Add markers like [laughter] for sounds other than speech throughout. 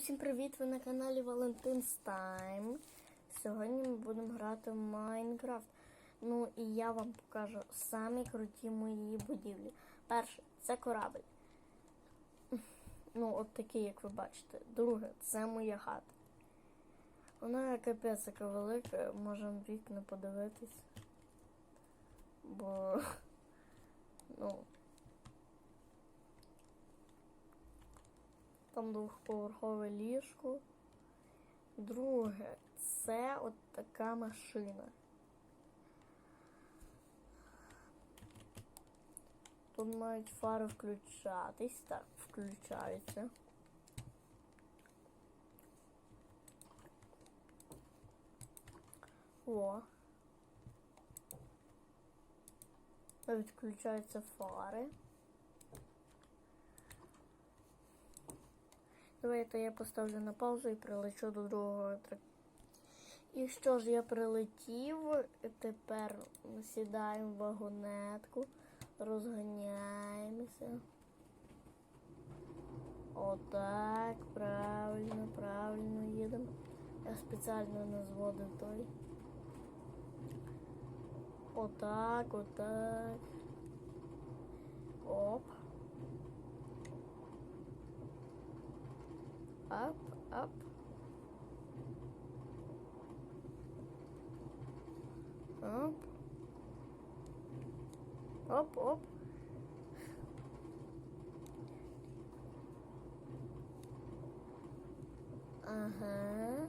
Усім привіт! Ви на каналі Valentine's Time. Сьогодні ми будемо грати в Майнкрафт. Ну і я вам покажу самі круті мої будівлі. Перше, це корабль. Ну, от такий, як ви бачите. Друге, це моя хата. Вона капець така велика, можемо вікна подивитись. Бо. [laughs] Ну. Там двохповерхове ліжко. Друге, це от така машина. Тут мають фари включатись. Так, включаються. О. Навіть включаються фари. Давайте я поставлю на паузу і прилечу до другого трек. І що ж, я прилетів. Тепер сідаємо в вагонетку, розганяємося. Отак, правильно, правильно їдемо. Я спеціально не зводив той. Отак, отак. Оп. Up, up. Оп. Оп, оп. Ага.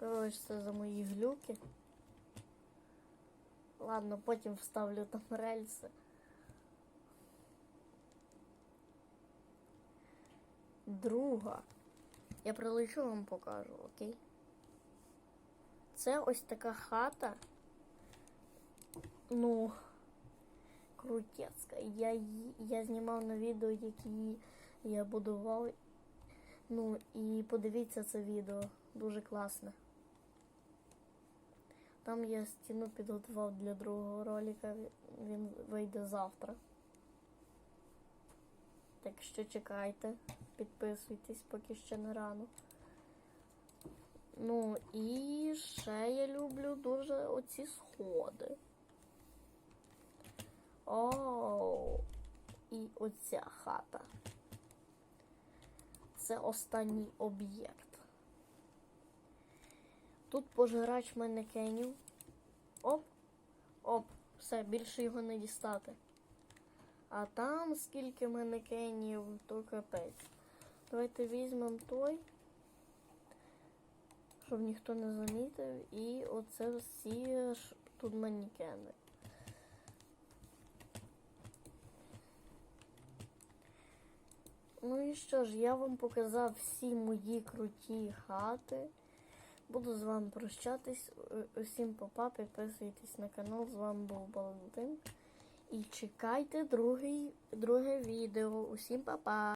Вибачте за мої глюки. Ладно, потім вставлю там рельси. Друга. Я прилечу вам покажу, окей? Це ось така хата. Ну, крутецька. Я, я знімав на відео, які я будував. Ну і подивіться це відео. Дуже класне. Там я стіну підготував для другого ролика. Він вийде завтра. Так що чекайте, підписуйтесь, поки ще не рано. Ну і ще я люблю дуже оці сходи. О, і оця хата. Це останній об'єкт. Тут пожирач манекенів. Оп, оп, все, більше його не дістати. А там скільки манекенів, то капець. Давайте візьмемо той, щоб ніхто не замітив. І оце всі ж тут манекени. Ну і що ж, я вам показав всі мої круті хати. Буду з вами прощатись. Е, Усім папа, підписуйтесь на канал. З вами був Балантин. І чекайте другий, друге відео. Усім па-па!